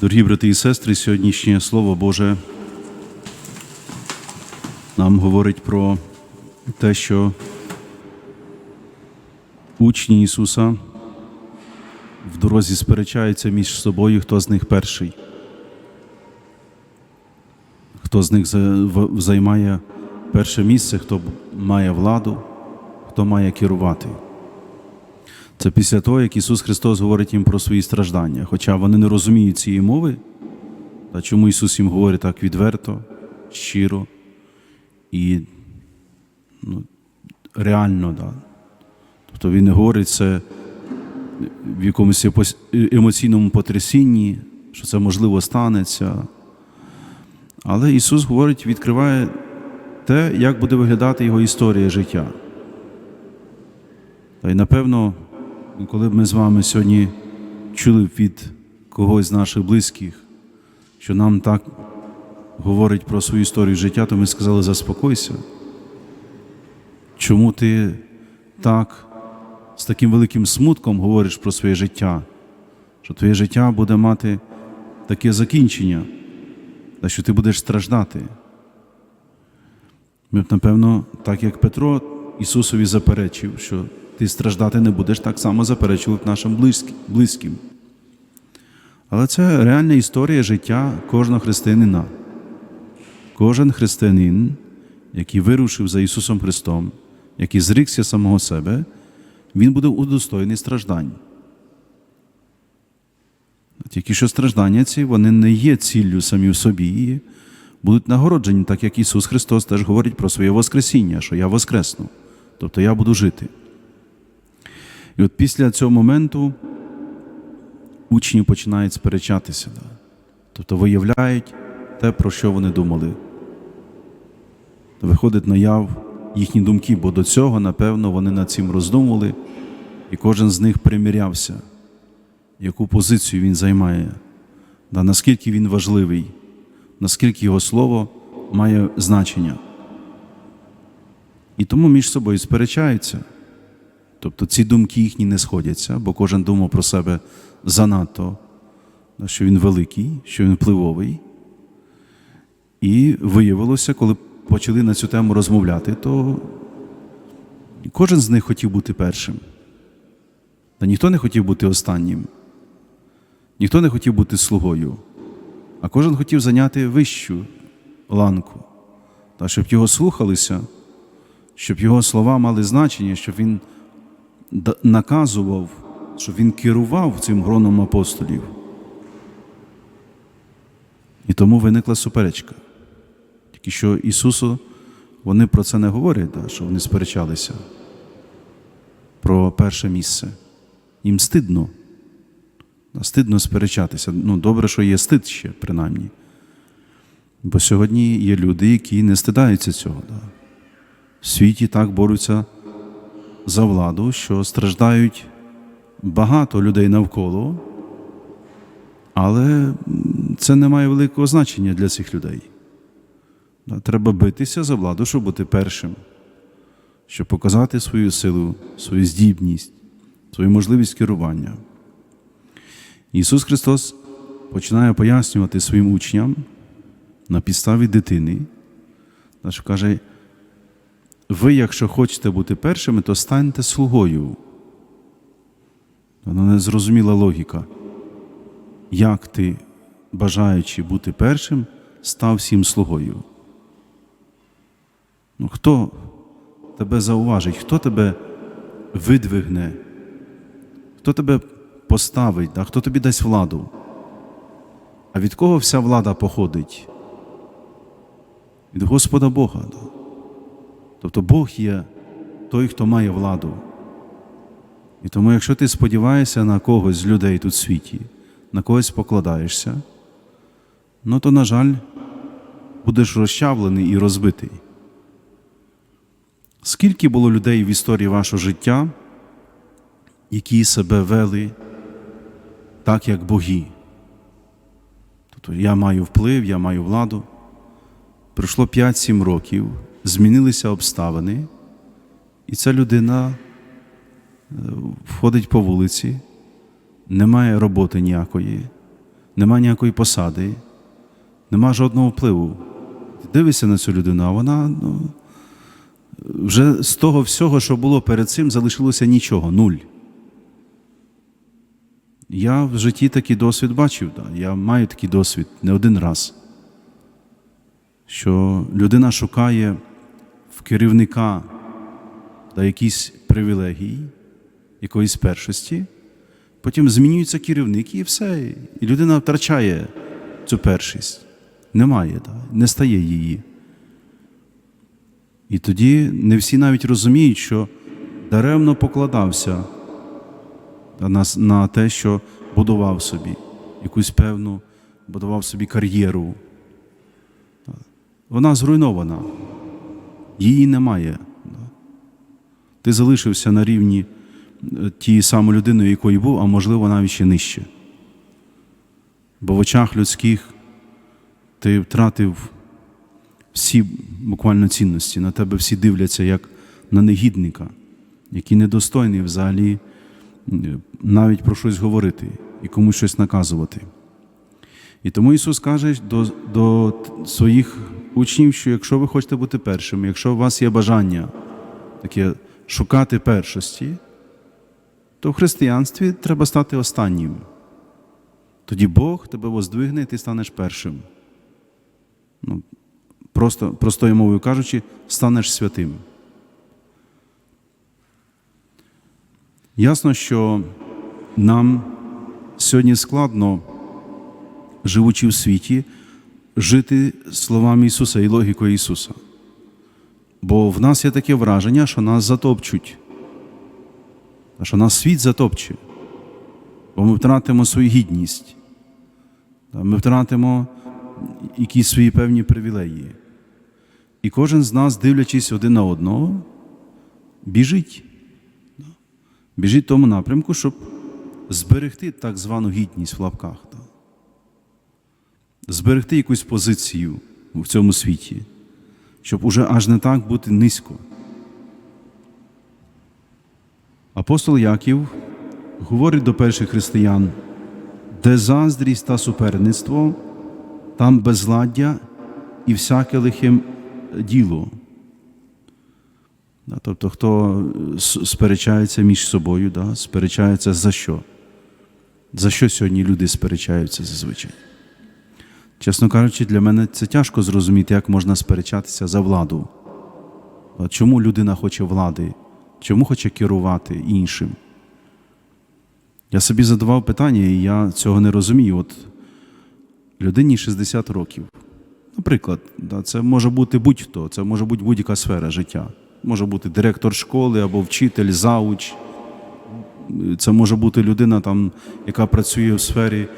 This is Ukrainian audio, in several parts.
Дорогі брати і сестри, сьогоднішнє Слово Боже нам говорить про те, що учні Ісуса в дорозі сперечаються між собою, хто з них перший, хто з них займає перше місце, хто має владу, хто має керувати. Це після того, як Ісус Христос говорить їм про свої страждання. Хоча вони не розуміють цієї мови, та чому Ісус їм говорить так відверто, щиро і ну, реально. Да. Тобто Він не говорить це в якомусь емоційному потрясінні, що це можливо станеться. Але Ісус говорить, відкриває те, як буде виглядати Його історія життя. Та й напевно, коли б ми з вами сьогодні чули від когось з наших близьких, що нам так говорить про свою історію життя, то ми сказали, заспокойся. Чому ти так з таким великим смутком говориш про своє життя, що твоє життя буде мати таке закінчення, та що ти будеш страждати? Ми б, напевно, так як Петро Ісусові заперечив, що ти страждати не будеш, так само заперечили нашим близьким. Але це реальна історія життя кожного християнина. Кожен християнин, який вирушив за Ісусом Христом, який зрікся самого себе, він буде удостоєний страждань. Тільки що страждання ці вони не є ціллю самі в собі, будуть нагороджені, так як Ісус Христос теж говорить про своє Воскресіння, що я воскресну, тобто я буду жити. І от після цього моменту учні починають сперечатися, да? тобто виявляють те, про що вони думали. Виходить наяв їхні думки, бо до цього, напевно, вони над цим роздумували, і кожен з них примірявся, яку позицію він займає, да, наскільки він важливий, наскільки його слово має значення. І тому між собою сперечаються. Тобто ці думки їхні не сходяться, бо кожен думав про себе занадто, що він великий, що він впливовий. І виявилося, коли почали на цю тему розмовляти, то кожен з них хотів бути першим. Та ніхто не хотів бути останнім, ніхто не хотів бути слугою, а кожен хотів зайняти вищу ланку, та щоб його слухалися, щоб його слова мали значення, щоб він наказував, щоб він керував цим гроном апостолів. І тому виникла суперечка. Тільки що Ісусу вони про це не говорять, да, що вони сперечалися про перше місце. Їм стидно. Стидно сперечатися. Ну, добре, що є стид ще, принаймні. Бо сьогодні є люди, які не стидаються цього. Да. В світі так борються за владу, що страждають багато людей навколо, але це не має великого значення для цих людей. Треба битися за владу, щоб бути першим, щоб показати свою силу, свою здібність, свою можливість керування. Ісус Христос починає пояснювати своїм учням на підставі дитини, що каже, ви, якщо хочете бути першими, то станьте слугою. Вона незрозуміла логіка. Як ти, бажаючи бути першим, став всім слугою? Ну, хто тебе зауважить, хто тебе видвигне, хто тебе поставить, да? хто тобі дасть владу? А від кого вся влада походить? Від Господа Бога. Да? Тобто Бог є той, хто має владу. І тому, якщо ти сподіваєшся на когось з людей тут в світі, на когось покладаєшся, ну то, на жаль, будеш розчавлений і розбитий. Скільки було людей в історії вашого життя, які себе вели так, як боги? Тобто я маю вплив, я маю владу. Пройшло 5-7 років, змінилися обставини, і ця людина е, входить по вулиці, немає роботи ніякої, нема ніякої посади, нема жодного впливу. Ти дивишся на цю людину, а вона ну, вже з того всього, що було перед цим, залишилося нічого, нуль. Я в житті такий досвід бачив, да. я маю такий досвід не один раз, що людина шукає в керівника да, якісь привілегії, якоїсь першості, потім змінюється керівник і все. І людина втрачає цю першість. Немає, не стає її. І тоді не всі навіть розуміють, що даремно покладався на те, що будував собі, якусь певну, будував собі кар'єру. Вона зруйнована, її немає. Ти залишився на рівні е, тієї самої людини, якою був, а можливо навіть ще нижче. Бо в очах людських ти втратив всі буквально цінності, на тебе всі дивляться як на негідника, який недостойний взагалі навіть про щось говорити і комусь щось наказувати. І тому Ісус каже до, до своїх учнів, що якщо ви хочете бути першими, якщо у вас є бажання таке шукати першості, то в християнстві треба стати останнім. Тоді Бог тебе воздвигне, і ти станеш першим. Ну, просто, простою мовою кажучи, станеш святим. Ясно, що нам сьогодні складно, живучи в світі, жити словами Ісуса і логікою Ісуса. Бо в нас є таке враження, що нас затопчуть, що нас світ затопче, бо ми втратимо свою гідність, ми втратимо якісь свої певні привілеї. І кожен з нас, дивлячись один на одного, біжить. Біжить в тому напрямку, щоб зберегти так звану гідність в лапках. Зберегти якусь позицію в цьому світі, щоб уже аж не так бути низько. Апостол Яків говорить до перших християн, де заздрість та суперництво, там безладдя і всяке лихе діло. Тобто, хто сперечається між собою, да, сперечається за що? За що сьогодні люди сперечаються зазвичай? Чесно кажучи, для мене це тяжко зрозуміти, як можна сперечатися за владу. Чому людина хоче влади? Чому хоче керувати іншим? Я собі задавав питання, і я цього не розумію. От людині 60 років. Наприклад, це може бути будь-хто, це може бути будь-яка сфера життя. Може бути директор школи або вчитель, зауч. Це може бути людина, там, яка працює в сфері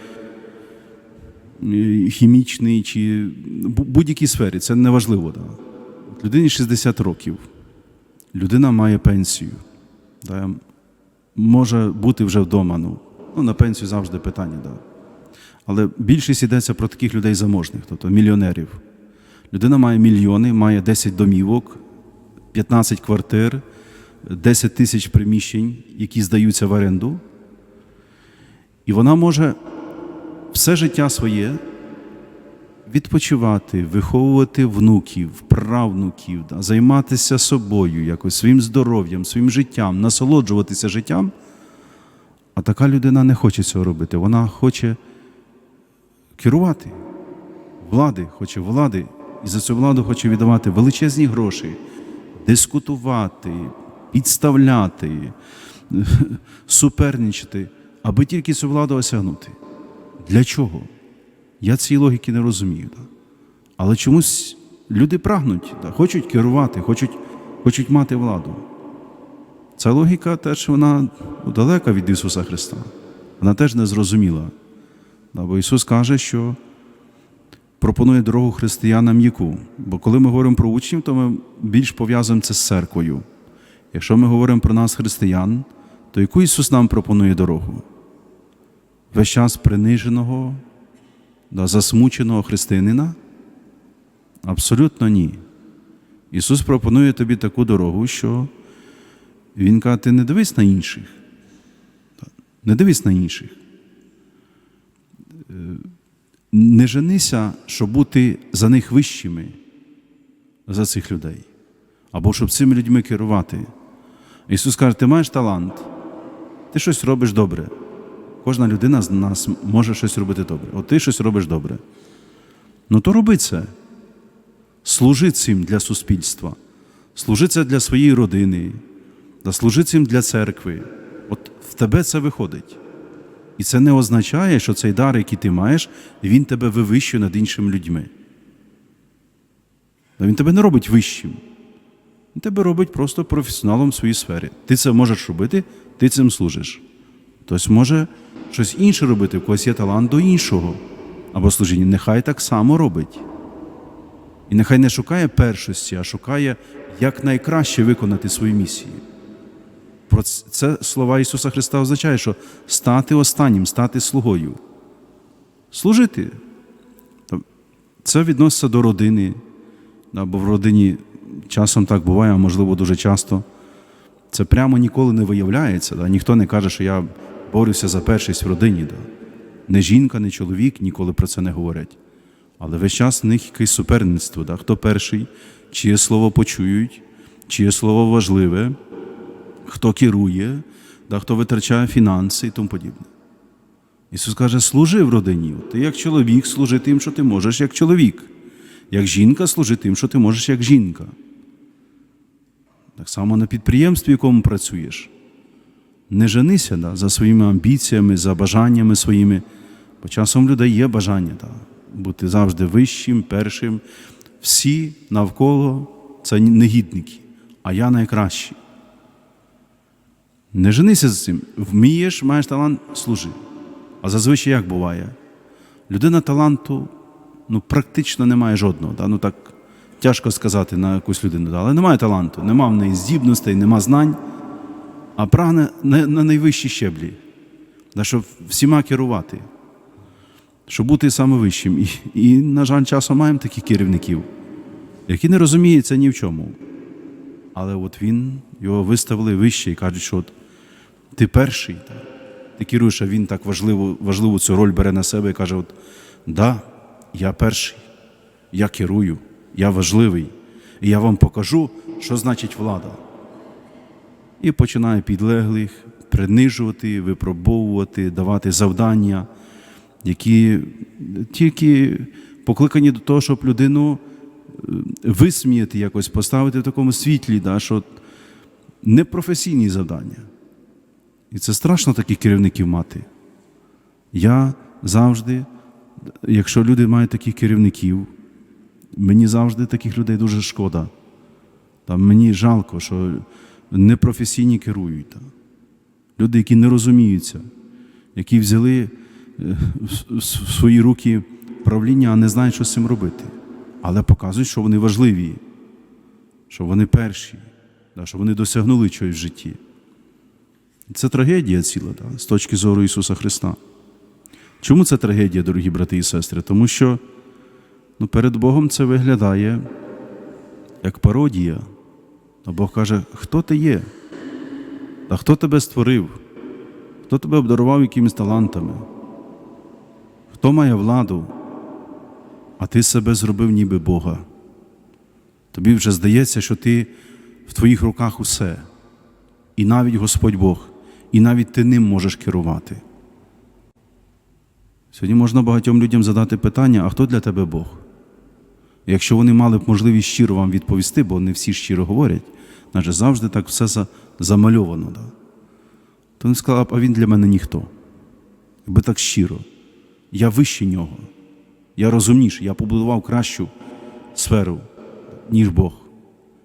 е, хімічній чи бу- будь-якій сфері, це не важливо. Да. Людині 60 років. Людина має пенсію. Да. Може бути вже вдома. Ну, ну, на пенсію завжди питання. Да. Але більшість йдеться про таких людей заможних, тобто мільйонерів. Людина має мільйони, має 10 домівок, 15 квартир, 10 тисяч приміщень, які здаються в оренду. І вона може все життя своє відпочивати, виховувати внуків, правнуків, да, займатися собою, якось своїм здоров'ям, своїм життям, насолоджуватися життям. А така людина не хоче цього робити. Вона хоче керувати влади, хоче влади, і за цю владу хоче віддавати величезні гроші, дискутувати, підставляти, суперничати, аби тільки цю владу осягнути. Для чого? Я цієї логіки не розумію. Да? Але чомусь люди прагнуть, да? хочуть керувати, хочуть, хочуть мати владу. Ця логіка теж вона далека від Ісуса Христа. Вона теж не зрозуміла. Да, Бо Ісус каже, що пропонує дорогу християнам яку. Бо коли ми говоримо про учнів, то ми більш пов'язуємо це з церквою. Якщо ми говоримо про нас, християн, то яку Ісус нам пропонує дорогу? Весь час приниженого, да, засмученого християнина? Абсолютно ні. Ісус пропонує тобі таку дорогу, що Він каже, ти не дивись на інших. Не дивись на інших. Е, не женися, щоб бути за них вищими, за цих людей, або щоб цими людьми керувати. Ісус каже, ти маєш талант, ти щось робиш добре. Кожна людина з нас може щось робити добре. От ти щось робиш добре. Ну то роби це. Служи цим для суспільства, служи це для своєї родини, та служи цим для церкви. От в тебе це виходить. І це не означає, що цей дар, який ти маєш, він тебе вивищує над іншими людьми. Він тебе не робить вищим. Він тебе робить просто професіоналом в своїй сфері. Ти це можеш робити, ти цим служиш. Хтось може щось інше робити, в когось є талант до іншого. Або служіння. Нехай так само робить. І нехай не шукає першості, а шукає, як найкраще виконати свою місію. Про це слова Ісуса Христа означає, що стати останнім, стати слугою. Служити. Це відноситься до родини. Бо в родині часом так буває, а можливо дуже часто. Це прямо ніколи не виявляється. Ніхто не каже, що я борюся за першість в родині. Да? Не жінка, не чоловік ніколи про це не говорять. Але весь час в них якесь суперництво. Да? Хто перший, чиє слово почують, чиє слово важливе, хто керує, да? хто витрачає фінанси і тому подібне. Ісус каже, служи в родині. Ти як чоловік служи тим, що ти можеш як чоловік. Як жінка служи тим, що ти можеш як жінка. Так само на підприємстві, в якому працюєш. Не женися да, за своїми амбіціями, за бажаннями своїми. Бо часом людей є бажання да, бути завжди вищим, першим. Всі навколо це негідники, а я найкращий. Не женися з цим. Вмієш, маєш талант, служи. А зазвичай як буває? Людина таланту ну, практично не має жодного. Да? Ну, так тяжко сказати на якусь людину, да? але немає таланту, нема в неї здібностей, нема знань, а прагне на, на найвищі щеблі, щоб всіма керувати, щоб бути саме вищим. І, і, на жаль, часом маємо таких керівників, які не розуміються ні в чому. Але от він його виставили вище і кажуть, що от ти перший. Ти керуєш, а він так важливу, важливу цю роль бере на себе і каже: от, да, я перший, я керую, я важливий, і я вам покажу, що значить влада. І починає підлеглих принижувати, випробовувати, давати завдання, які тільки покликані до того, щоб людину е, висміяти якось, поставити в такому світлі, да, що непрофесійні завдання. І це страшно таких керівників мати. Я завжди, якщо люди мають таких керівників, мені завжди таких людей дуже шкода. Та мені жалко, що непрофесійні керують. Та. Люди, які не розуміються, які взяли е, в- свої руки правління, а не знають, що з цим робити. Але показують, що вони важливі, що вони перші, що вони досягнули чогось в житті. Це трагедія ціла з точки зору Ісуса Христа. Чому це трагедія, дорогі брати і сестри? Тому що ну, перед Богом це виглядає як пародія. А Бог каже, хто ти є? Та хто тебе створив? Хто тебе обдарував якимись талантами? Хто має владу? А ти себе зробив ніби Бога. Тобі вже здається, що ти в твоїх руках усе і навіть Господь Бог, і навіть ти ним можеш керувати. Сьогодні можна багатьом людям задати питання, а хто для тебе Бог? Якщо вони мали б можливість щиро вам відповісти, бо не всі щиро говорять, адже завжди так все замальовано. Да? То він сказав, а він для мене ніхто. Якби так щиро. Я вище нього. Я розумніший, я побудував кращу сферу, ніж Бог.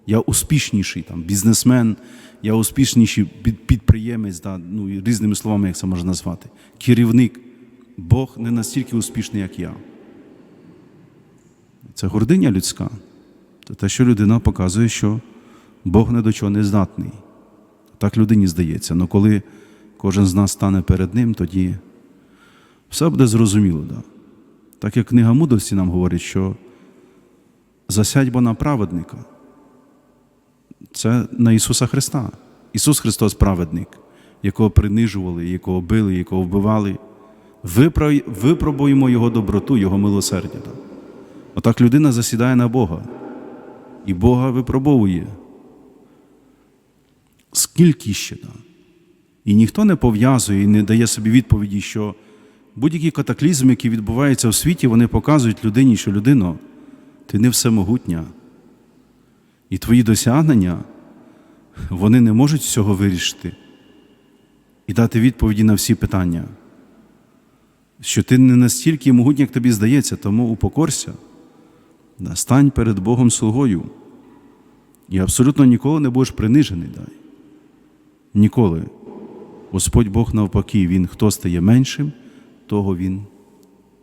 Я успішніший там, бізнесмен, я успішніший підприємець, да, ну, різними словами, як це можна назвати. Керівник. Бог не настільки успішний, як я. Це гординя людська. Це те, що людина показує, що Бог не до чого не здатний. Так людині здається. Але коли кожен з нас стане перед Ним, тоді все буде зрозуміло. Да? Так як книга мудрості нам говорить, що засядьба на праведника. Це на Ісуса Христа. Ісус Христос праведник, якого принижували, якого били, якого вбивали. Випробуємо Його доброту, Його милосердя. Отак людина засідає на Бога, і Бога випробовує. Скільки ще? Да? І ніхто не пов'язує і не дає собі відповіді, що будь-які катаклізми, які відбуваються в світі, вони показують людині, що людино, ти не всемогутня. І твої досягнення, вони не можуть цього вирішити і дати відповіді на всі питання. Що ти не настільки могутній, як тобі здається, тому упокорся, стань перед Богом слугою. І абсолютно ніколи не будеш принижений. Ніколи. Господь Бог навпаки, Він хто стає меншим, того Він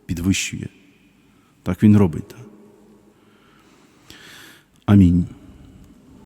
підвищує. Так Він робить. Амінь.